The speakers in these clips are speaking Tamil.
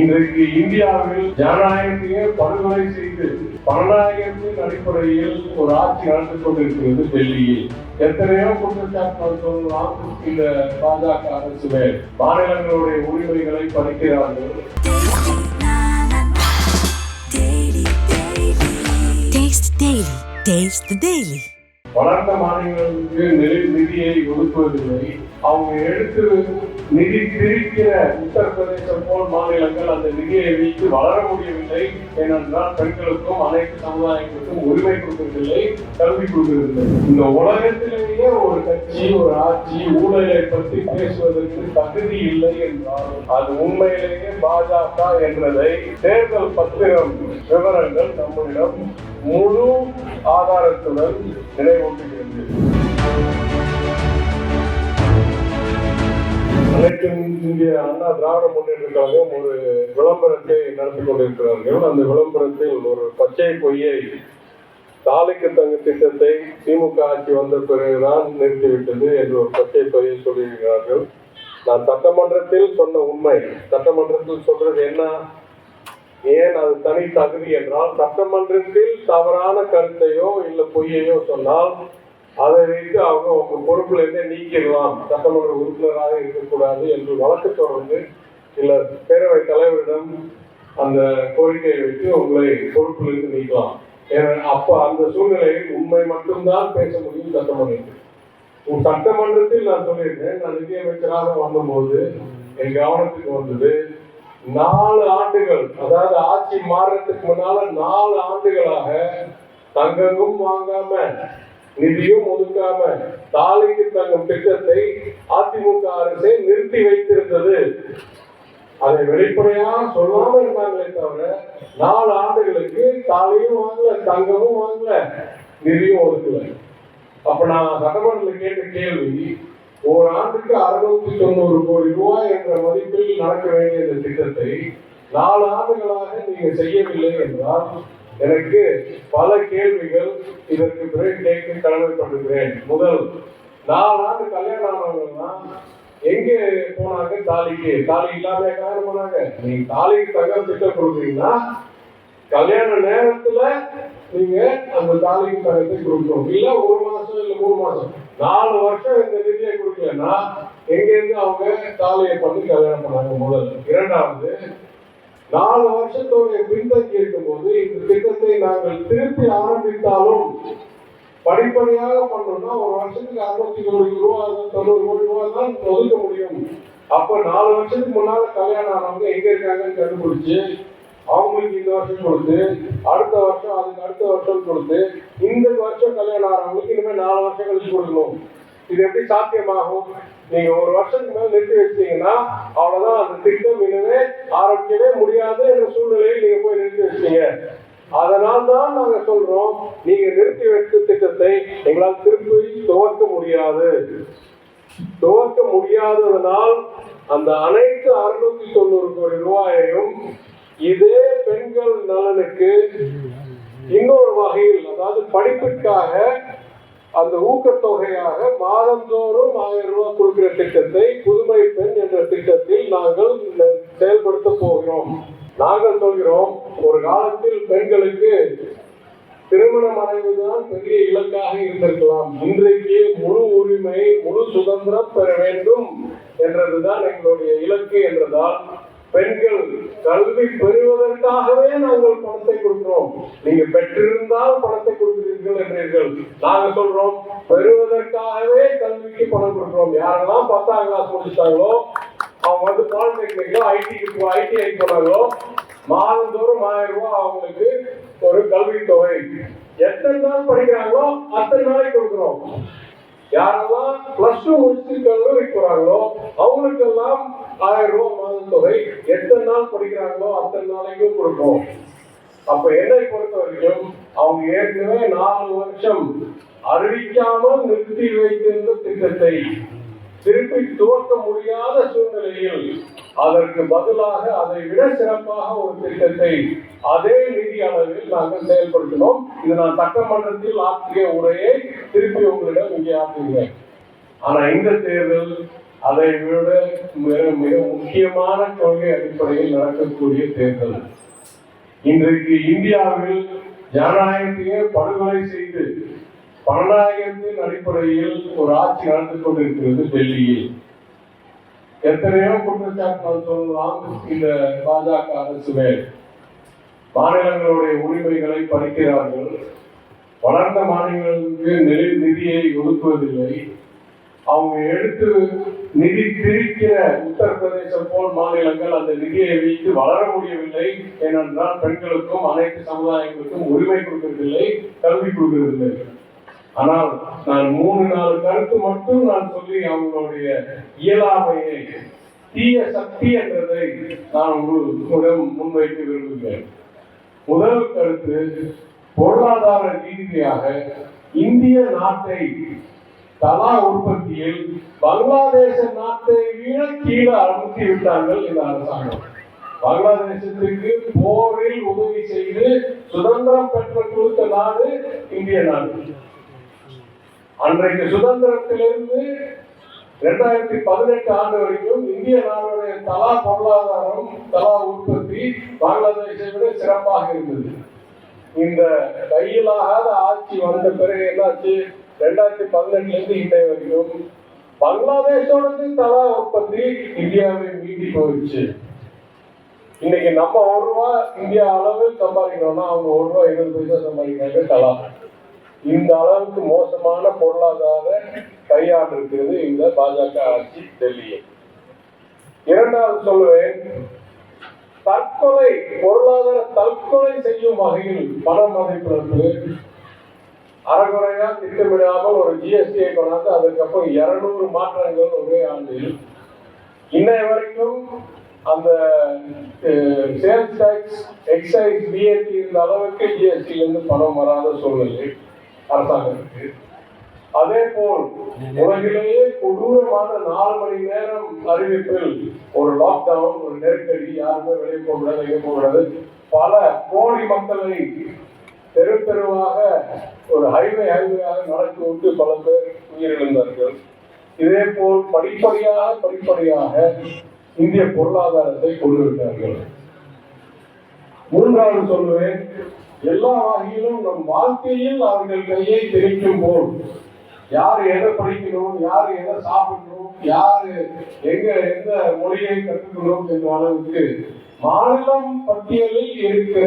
இன்றைக்கு இந்தியாவில் ஜனநாயகத்தையே படுகொலை செய்து பணநாயகத்தின் அடிப்படையில் ஒரு ஆட்சி நடந்து கொண்டிருக்கிறது டெல்லியில். எத்தனையோ குற்றச்சாட்டுகள் சொல்லலாம் இந்த பாஜக அரசு மேல் மாநிலங்களுடைய உரிமைகளை பறிக்கிறார்கள். வளர்ந்த மாநிலங்களுக்கு நிதி நிதியை ஒதுக்குவதில்லை. அவங்க எடுத்து நிதி பிரிக்கிற உத்தரப்பிரதேசம் போல் மாநிலங்கள் அந்த நிதியை வைத்து வளர முடியவில்லை ஏனென்றால் பெண்களுக்கும் அனைத்து சமுதாயங்களுக்கும் உரிமை கொடுக்கவில்லை கல்வி கொடுக்கவில்லை. இந்த உலகத்திலேயே ஒரு கட்சி ஒரு ஆட்சி ஊழலை பற்றி பேசுவதற்கு தகுதி இல்லை என்றால் அது உண்மையிலேயே பாஜக என்றதை தேர்தல் பத்திரம் விவரங்கள் நம்மிடம் முழு ஆதாரத்துடன் நினைவூட்டுகிறது. அனைத்து இந்திய அண்ணா திராவிட முன்னேற்ற கழகம் ஒரு விளம்பரத்தை நடத்தி கொண்டிருக்கிறார்கள். அந்த விளம்பரத்தில் ஒரு பச்சை பொய்யை தாலிக்கு தங்க திட்டத்தை திமுக ஆட்சி வந்த பிறகுதான் நிறுத்திவிட்டது என்று ஒரு பச்சை பொய்யை சொல்லியிருக்கிறார்கள். நான் சட்டமன்றத்தில் சொன்ன உண்மை சட்டமன்றத்தில் சொல்றது என்ன? ஏன் அது தனி தகுதி என்றால் சட்டமன்றத்தில் தவறான கருத்தையோ இல்லை பொய்யையோ சொன்னால் அதை வைத்து அவங்க உங்க பொறுப்புல இருந்தே நீக்கிடலாம். சட்டமன்ற உறுப்பினராக இருக்கக்கூடாது என்று வழக்கு தொடர்ந்து இல்ல பேரவை தலைவரிடம் அந்த கோரிக்கையை வைத்து உங்களை பொறுப்பிலிருந்து நீக்கலாம். அப்ப அந்த சூழ்நிலையில் உண்மை மட்டும்தான் பேச முடியும் சட்டமன்றத்தில். உன் சட்டமன்றத்தில் நான் சொல்லியிருந்தேன் நான் நிதியமைச்சராக வந்தபோது என் கவனத்துக்கு வந்தது நாலு ஆண்டுகள் அதாவது ஆட்சி மாறுறதுக்கு முன்னால நாலு ஆண்டுகளாக தங்கமும் வாங்காம நிதியும் ஒதுக்காம தாலிக்கு தங்கும் திட்டத்தை அதிமுக அரசே நிறுத்தி வைத்திருந்தது. அதை வெளிப்படையா சொல்லாம இருந்தாங்களே தவிர நாலு ஆண்டுகளுக்கு தாலையும் வாங்கல தங்கமும் வாங்கல நிதியும் ஒதுக்கல. அப்ப நான் சட்டமன்றத்தில் கேட்ட கேள்வி ஒரு ஆண்டுக்கு அறுநூத்தி தொண்ணூறு கோடி ரூபாய் என்ற மதிப்பில் நடக்க வேண்டிய இந்த திட்டத்தை நாலு ஆண்டுகளாக நீங்க செய்யவில்லை என்றால் எனக்கு பல கேள்விகள் இதற்கு பிறகு கேட்க கடமைப்பட்டிருக்கிறேன் முதல் நாலு ஆண்டு கல்யாணம் ஆனவங்கன்னா எங்க போனாங்க? தாலிக்கு. தாலி இல்லாம கல்யாணம் போனாங்க? நீங்க தாலிக்கு தங்கம் திட்டம் கொடுக்குறீங்கன்னா கல்யாண நேரத்துல நீங்க அந்த தாலிக்கு தங்கத்தை கொடுக்கணும். இல்ல ஒரு மாசம் இல்ல மூணு மாசம். நாலு வருஷம் இந்த நிதியை கொடுக்கலன்னா எங்க இருந்து அவங்க தாலியை பண்ணி கல்யாணம் பண்ணாங்க முதல் இரண்டாவது நாலு வருஷத்தோட பின்தங்கி இருக்கும்போது இந்த திட்டத்தை நாங்கள் திருப்பி ஆரம்பித்தாலும் படிப்படியாக பண்ணோம்னா ஒரு வருஷத்துக்கு அறுபத்தி கோடி ரூபாய் தொண்ணூறு கோடி ரூபாய் தான் ஒதுக்க முடியும். அப்ப நாலு வருஷத்துக்கு முன்னால கல்யாணம் ஆனவங்க எங்க இருக்காங்கன்னு கண்டுபிடிச்சு அவங்களுக்கு இந்த வருஷம் கொடுத்து அடுத்த வருஷம் அதுக்கு அடுத்த வருஷம் கொடுத்து இந்த வருஷம் கல்யாணம் ஆகிறவங்களுக்கு இனிமேல் நாலு வருஷம் கழிச்சு கொடுக்கணும். இது எப்படி சாத்தியமாகும்? நீங்க ஒரு வருஷத்துக்கு மேல நிறுத்தி வச்சீங்கன்னா அவ்வளவுதான். அந்த திட்டம் இனிமே ஆரம்பிக்கவே முடியாது என்ற சூழ்நிலையில் நீங்க போய் நிறுத்தி வச்சீங்க அதனால் தான் நாங்க சொல்றோம் நீங்க நிறுத்தி வைத்த திட்டத்தை எங்களால் திருப்பி துவக்க முடியாது. துவக்க முடியாததனால் அந்த அனைத்து அறுநூத்தி தொண்ணூறு கோடி ரூபாயையும் இதே பெண்கள் நலனுக்கு இன்னொரு வகையில் அதாவது படிப்பிற்காக அந்த ஊக்கத்தொகையாக மாதந்தோறும் ஆயிரம் ரூபாய் கொடுக்கிற திட்டத்தை புதுமை பெண் என்ற திட்டத்தில் நாங்கள் இந்த செயல்படுத்த போகிறோம். நாங்கள் சொல்கிறோம் ஒரு காலத்தில் பெண்களுக்கு திருமணம் அடைவதுதான் பெரிய இலக்காக இருந்திருக்கலாம். இன்றைக்கு முழு உரிமை முழு சுதந்திரம் பெற வேண்டும் என்றதுதான் எங்களுடைய இலக்கு என்றதால் பெண்கள் கல்வி பெறுவதற்காகவே நாங்கள் பணத்தை கொடுக்கிறோம். நீங்க பெற்றிருந்தால் பணத்தை கொடுக்கிறீர்கள் நாங்க சொல்றோம் பெறுவதற்காகவே கல்விக்கு பணம் கொடுக்கிறோம். யாரெல்லாம் பத்தாம் கிளாஸ் முடிச்சாங்களோ அவங்க வந்து பாலிடெக்னிக்கோ ஐடிக்கு ஐடிஐ போனாங்களோ மாதந்தோறும் ஆயிரம் ரூபாய் அவங்களுக்கு ஒரு கல்வி தொகை. எத்தனை நாள் படிக்கிறாங்களோ அத்தனை நாளைக்கு கொடுக்குறோம். யாரெல்லாம் பிளஸ் டூ முடிச்சு கல்லூரி போறாங்களோ அவங்களுக்கெல்லாம் ஆயிரம் ரூபாய் மாதம் தொகை. எத்தனை நாள் படிக்கிறாங்களோ அத்தனை நாளைக்கும் கொடுக்கும் அப்ப என்னை பொறுத்த வரைக்கும் அவங்க ஏற்கனவே நாலு வருஷம் அறிவிக்காமல் நிறுத்தி வைத்திருந்த திட்டத்தை திருப்பி துவக்க முடியாத சூழ்நிலையில் அதற்கு பதிலாக அதை விட சிறப்பாக ஒரு திட்டத்தை அதே நிதி அளவில் நாங்கள் செயல்படுத்தினோம். இது நான் சட்டமன்றத்தில் ஆற்றிய உரையை திருப்பி உங்களிடம் இங்கே ஆற்றுகிறேன். ஆனா இந்த தேர்தல் அதை விட மிக மிக முக்கியமான கொள்கை அடிப்படையில் நடக்கக்கூடிய தேர்தல். இன்றைக்கு இந்தியாவில் ஜனநாயகத்தையே படுகொலை செய்து பணநாயகத்தின் அடிப்படையில் ஒரு ஆட்சி நடந்து கொண்டிருக்கிறது டெல்லியில். எத்தனையோ குற்றச்சாட்டுகள் சொல்லலாம் இந்த பாஜக அரசு மேல். மாநிலங்களுடைய உரிமைகளை பறிக்கிறார்கள். வளர்ந்த மாநிலங்களுக்கு நிதி நிதியை ஒதுக்குவதில்லை. அவங்க எடுத்து நிதி பிரிக்கிற உத்தரப்பிரதேசம் போல் மாநிலங்கள் அந்த நிதியை வைத்து வளர முடியவில்லை ஏனென்றால் பெண்களுக்கும் அனைத்து சமுதாயங்களுக்கும் உரிமை கொடுக்கறதில்லை கல்வி கொடுக்கறதில்லை ஆனால் நான் மூணு நாலு கருத்து மட்டும் நான் சொல்லி அவங்களுடைய இயலாமையை தீய சக்தி என்றதை நான் உங்களிடம் முன்வைக்க விரும்புகிறேன். முதல் கருத்து பொருளாதார ரீதியாக இந்திய நாட்டை தலா உற்பத்தியில் பங்களாதேச நாட்டை விட கீழே அமுத்தி விட்டார்கள் இந்த அரசாங்கம். பங்களாதேசத்திற்கு போரில் உதவி செய்து சுதந்திரம் பெற்ற கொடுத்த நாடு இந்திய நாடு. அன்றைக்கு சுதந்திரத்திலிருந்து இரண்டாயிரத்தி பதினெட்டு ஆண்டு வரைக்கும் இந்திய நாடுடைய தலா பொருளாதாரம் தலா உற்பத்தி பங்களாதேஷை விட சிறப்பாக இருந்தது. இந்த கையிலாகாத ஆட்சி வந்த பிறகு என்னாச்சு? ரெண்டாயிரத்தி பதினெட்டுல இருந்து இன்றைய வரைக்கும் பங்களாதேஷோடது தலா உற்பத்தி இந்தியாவை மீட்டி போயிடுச்சு. இன்னைக்கு நம்ம ஒரு ரூபா இந்தியா அளவு சம்பாதிக்கணும்னா அவங்க ஒரு ரூபா இருபது பைசா சம்பாதிக்கிறாங்க தலா. இந்த அளவுக்கு மோசமான பொருளாதார கையாண்டு இருக்கிறது இந்த பாஜக ஆட்சி டெல்லியில். இரண்டாவது சொல்லுவேன் தற்கொலை பொருளாதார தற்கொலை செய்யும் வகையில் பண மதிப்பிழப்பு அறகுறையா திட்டமிடாமல் ஒரு ஜிஎஸ்டியை கொண்டாந்து அதுக்கப்புறம் இருநூறு மாற்றங்கள் ஒரே ஆண்டில். இன்னைய வரைக்கும் அந்த சேல்ஸ் டாக்ஸ் எக்ஸைஸ் பிஏடி இருந்த அளவுக்கு ஜிஎஸ்டி பணம் வராத சூழ்நிலை அரசாங்கத்துக்கு. அதே போல் உலகிலேயே கொடூரமான நாலு மணி நேரம் அறிவிப்பில் ஒரு லாக்டவுன் ஒரு நெருக்கடி யாருமே வெளியே போக முடியாது போக பல கோடி மக்களை தெரு தெருவாக ஒரு ஹைவே ஹைவேயாக நடத்தி விட்டு பல பேர் உயிரிழந்தார்கள். இதே போல் படிப்படியாக படிப்படியாக இந்திய பொருளாதாரத்தை கொண்டு விட்டார்கள் மூன்றாவது சொல்லுவேன் எல்லா வகையிலும் நம் வாழ்க்கையில் அவர்கள் கையை திரிக்கும் போல் யார் எதை படிக்கணும் யார் எதை சாப்பிடணும் யார் எங்க எந்த மொழியை கற்றுக்கணும் என்ற அளவுக்கு மாநிலம் பட்டியலில் இருக்கிற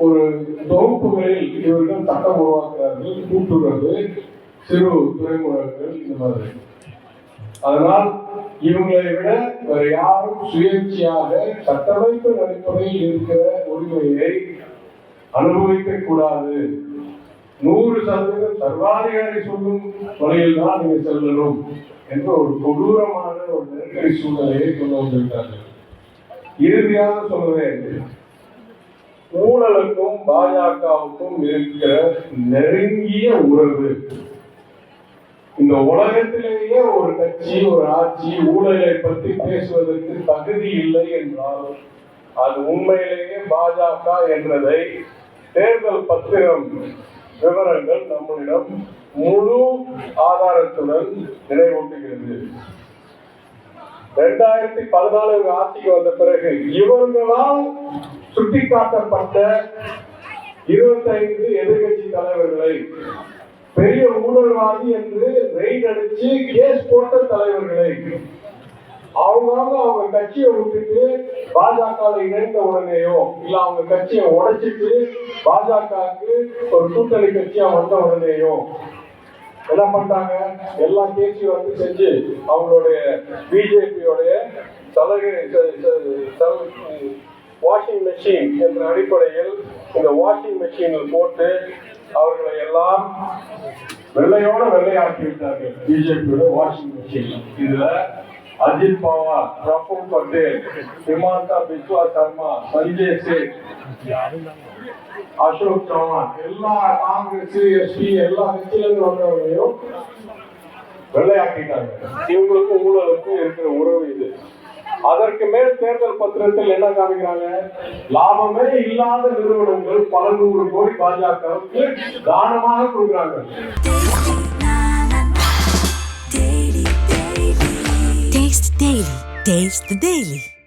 ஒரு தொகுப்புகளில் இவர்கள் சட்டம் உருவாக்குறார்கள் கூட்டுறது சிறு துறைமுகங்கள் இந்த மாதிரி. அதனால் இவங்களை விட வேறு யாரும் சுயேட்சையாக சட்டமைப்பு அடிப்படையில் இருக்கிற உரிமையை அனுபவிக்க கூடாது. நூறு சதவீதம் சர்வாதிகாரி சொல்லும் வகையில் தான் நீங்க செல்லணும் என்ற ஒரு கொடூரமான ஒரு நெருக்கடி சூழ்நிலையை கொண்டு வந்திருக்கார்கள் இறுதியாக சொல்லுவேன் ஊழலுக்கும் பாஜகவுக்கும் இருக்கிற நெருங்கிய உறவு. இந்த உலகத்திலேயே ஒரு கட்சி ஒரு ஆட்சி ஊழலை பற்றி பேசுவதற்கு தகுதி இல்லை என்றால் அது உண்மையிலேயே பாஜக என்றதை தேர்தல் பத்திரம் விவரங்கள் நம்மளிடம் முழு ஆதாரத்துடன் நினைவூட்டுகிறது ரெண்டாயிரத்தி பதினாலு ஆட்சிக்கு வந்த பிறகு இவர்களால் சுட்டிக்காட்டப்பட்ட இருபத்தைந்து எதிர்கட்சி தலைவர்களை பெரிய ஊழல்வாதி என்று ரெய்ட் அடிச்சு கேஸ் போட்ட தலைவர்களை அவங்கவுங்க அவங்க கட்சியை விட்டுட்டு பாஜக இணைந்த உடனேயோ இல்ல அவங்க கட்சியை உடைச்சிட்டு பாஜகவுக்கு ஒரு கூட்டணி கட்சியா வந்த உடனேயோ என்ன பண்றாங்க? எல்லா கேஸையும் வந்து செஞ்சு அவங்களுடைய பிஜேபியோடைய சலுகை வாஷிங் மெஷின் என்ற அடிப்படையில் இந்த வாஷிங் மெஷினில் போட்டு அவர்களை எல்லாம் வெள்ளையோட வெள்ளையாக்கி விட்டார்கள். பிஜேபியோட வாஷிங் மெஷின் இதுல அஜித் பவார் பிரபுல் பட்டேல் ஹிமாந்தா பிஸ்வா சர்மா சஞ்சய் சேத் அசோக் சௌஹான் எல்லா காங்கிரஸ் எஸ்பி எல்லா கட்சியில இருந்து வந்தவங்களையும் வெள்ளையாக்கிட்டாங்க. இவங்களுக்கும் ஊழலுக்கும் இருக்கிற உறவு இது. அதற்கு மேல் தேர்தல் பத்திரத்தில் என்ன காமிக்கிறாங்க லாபமே இல்லாத நிறுவனங்கள் பல நூறு கோடி பாஜகவுக்கு தானமாக கொடுக்குறாங்க Taste the Daily.